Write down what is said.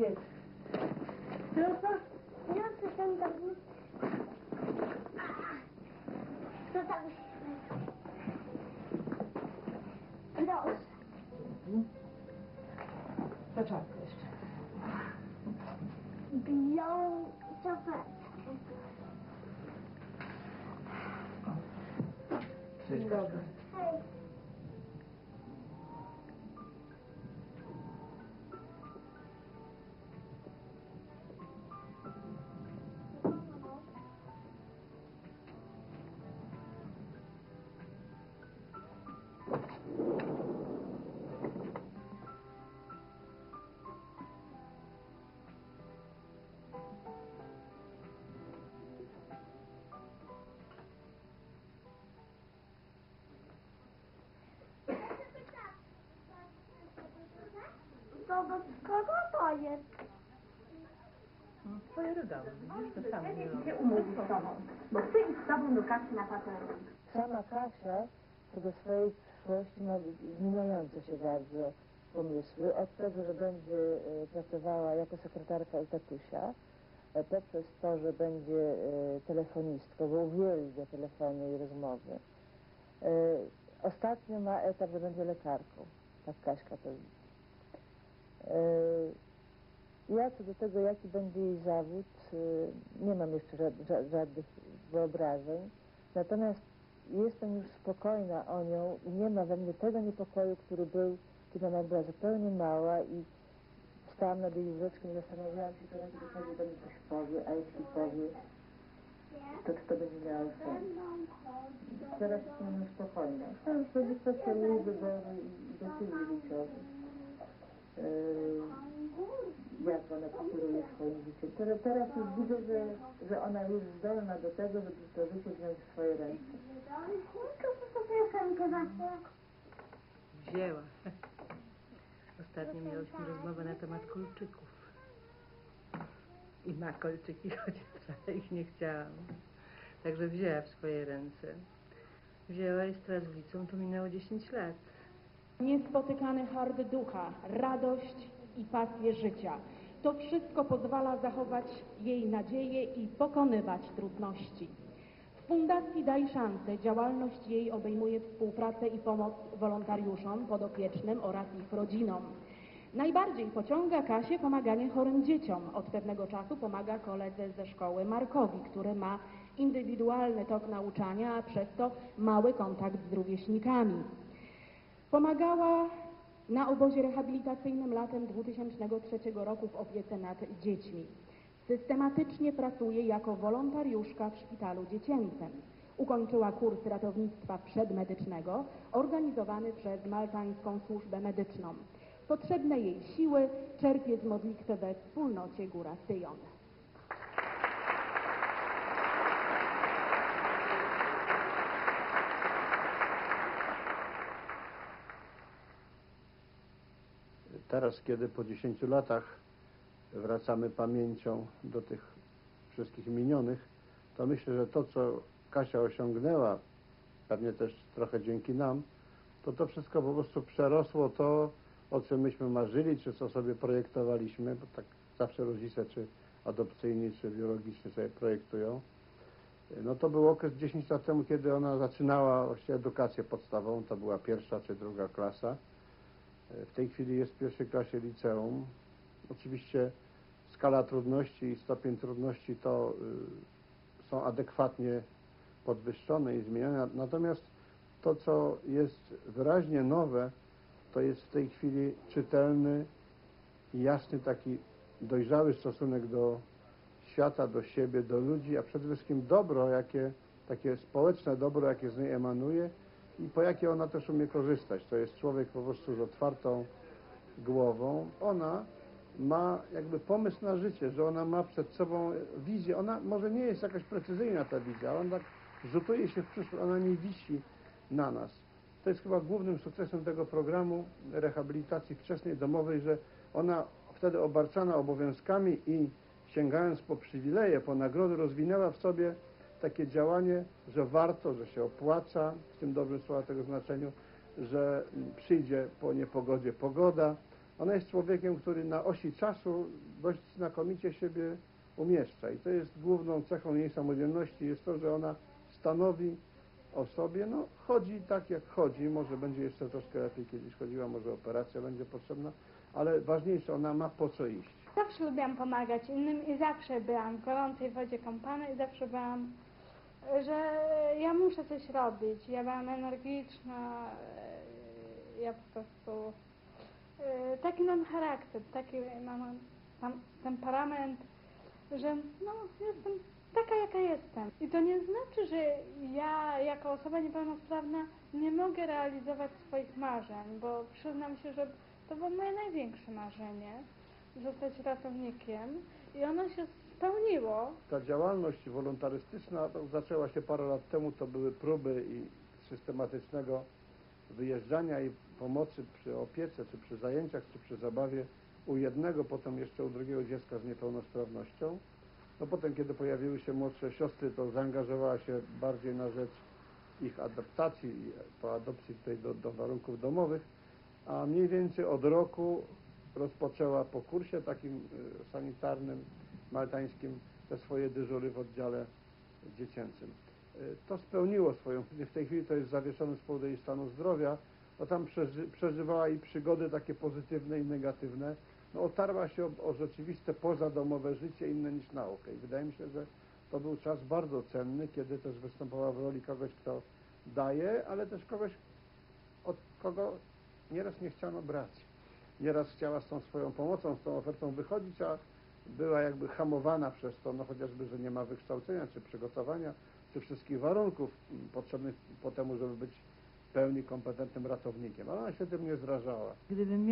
Jedź. No to ja chcę ten tam... To tam Proszę. Na czapkę jeszcze. Białą to jest? Twoje rodały, widzisz, to samo się umówić z tobą, bo chcę iść z tobą do Kasi na patrol. Sama Kasia co do swojej przyszłości ma zmieniające się bardzo pomysły. Od tego, że będzie e, pracowała jako sekretarka u tatusia, e, poprzez to, że będzie e, telefonistką, bo uwielbia telefony i rozmowy. Ostatnio ma etap, że będzie lekarką. Tak Kaśka to widzi. Ja co do tego, jaki będzie jej zawód, y, nie mam jeszcze ża- ża- żadnych wyobrażeń. Natomiast jestem już spokojna o nią i nie ma we mnie tego niepokoju, który był, kiedy ona była zupełnie mała i stałam nad jej łóżeczkiem i zastanawiałam się, teraz zasadzie do mnie coś powie, a jeśli powie, to czy to będzie miało sens. Teraz jestem już spokojna. To już będzie kwestia jej wyboru i decyzji życiowych. Yy, jak ona pokieruje swoim życiem. Teraz, teraz już widzę, że, że ona jest zdolna do tego, żeby to życie wziąć w swoje ręce. Wzięła. Ostatnio miałyśmy rozmowę na temat kolczyków. I ma kolczyki, choć wcale ich nie chciałam. Także wzięła w swoje ręce. Wzięła i z ulicą to minęło 10 lat. Niespotykany hard ducha, radość i pasję życia. To wszystko pozwala zachować jej nadzieję i pokonywać trudności. W Fundacji Daj Szansę działalność jej obejmuje współpracę i pomoc wolontariuszom, podopiecznym oraz ich rodzinom. Najbardziej pociąga Kasię pomaganie chorym dzieciom. Od pewnego czasu pomaga koledze ze szkoły Markowi, który ma indywidualny tok nauczania, a przez to mały kontakt z rówieśnikami. Pomagała na obozie rehabilitacyjnym latem 2003 roku w opiece nad dziećmi. Systematycznie pracuje jako wolontariuszka w szpitalu dziecięcym. Ukończyła kurs ratownictwa przedmedycznego organizowany przez Maltańską Służbę Medyczną. Potrzebne jej siły czerpie z modlitwy we wspólnocie Góra Syjon. Teraz, kiedy po 10 latach wracamy pamięcią do tych wszystkich minionych, to myślę, że to, co Kasia osiągnęła, pewnie też trochę dzięki nam, to to wszystko po prostu przerosło to, o czym myśmy marzyli, czy co sobie projektowaliśmy, bo tak zawsze rodzice, czy adopcyjni, czy biologiczni sobie projektują. No to był okres 10 lat temu, kiedy ona zaczynała właściwie edukację podstawową, to była pierwsza czy druga klasa. W tej chwili jest w pierwszej klasie liceum. Oczywiście skala trudności i stopień trudności to y, są adekwatnie podwyższone i zmienione. Natomiast to, co jest wyraźnie nowe, to jest w tej chwili czytelny i jasny taki dojrzały stosunek do świata, do siebie, do ludzi, a przede wszystkim dobro, jakie, takie społeczne dobro, jakie z niej emanuje i po jakie ona też umie korzystać. To jest człowiek po prostu z otwartą głową. Ona ma jakby pomysł na życie, że ona ma przed sobą wizję. Ona może nie jest jakaś precyzyjna ta wizja, ale ona tak rzutuje się w przyszłość, ona nie wisi na nas. To jest chyba głównym sukcesem tego programu rehabilitacji wczesnej domowej, że ona wtedy obarczana obowiązkami i sięgając po przywileje, po nagrody, rozwinęła w sobie takie działanie, że warto, że się opłaca, w tym dobrym słowa tego znaczeniu, że przyjdzie po niepogodzie pogoda. Ona jest człowiekiem, który na osi czasu dość znakomicie siebie umieszcza i to jest główną cechą jej samodzielności, jest to, że ona stanowi o sobie, no chodzi tak jak chodzi, może będzie jeszcze troszkę lepiej kiedyś chodziła, może operacja będzie potrzebna, ale ważniejsze, ona ma po co iść. Zawsze lubiłam pomagać innym i zawsze byłam w gorącej wodzie kąpana i zawsze byłam, że ja muszę coś robić. Ja byłam energiczna, e, ja po prostu e, taki mam charakter, taki mam, mam temperament, że no jestem taka jaka jestem. I to nie znaczy, że ja jako osoba niepełnosprawna nie mogę realizować swoich marzeń, bo przyznam się, że to było moje największe marzenie zostać ratownikiem i ono się spełniło. Ta działalność wolontarystyczna to zaczęła się parę lat temu, to były próby i systematycznego wyjeżdżania i pomocy przy opiece, czy przy zajęciach, czy przy zabawie u jednego, potem jeszcze u drugiego dziecka z niepełnosprawnością. No potem, kiedy pojawiły się młodsze siostry, to zaangażowała się bardziej na rzecz ich adaptacji, i po adopcji tutaj do, do warunków domowych, a mniej więcej od roku rozpoczęła po kursie takim y, sanitarnym, maltańskim, te swoje dyżury w oddziale dziecięcym. Y, To spełniło swoją, w tej chwili to jest zawieszone z powodu jej stanu zdrowia, bo tam przeży, przeżywała i przygody takie pozytywne i negatywne. No, otarła się o, o rzeczywiste pozadomowe życie inne niż naukę. I wydaje mi się, że to był czas bardzo cenny, kiedy też występowała w roli kogoś, kto daje, ale też kogoś, od kogo nieraz nie chciano brać. Nieraz chciała z tą swoją pomocą, z tą ofertą wychodzić, a była jakby hamowana przez to, no chociażby, że nie ma wykształcenia, czy przygotowania, czy wszystkich warunków mm, potrzebnych po temu, żeby być w pełni kompetentnym ratownikiem. Ale ona się tym nie zrażała. Gdybym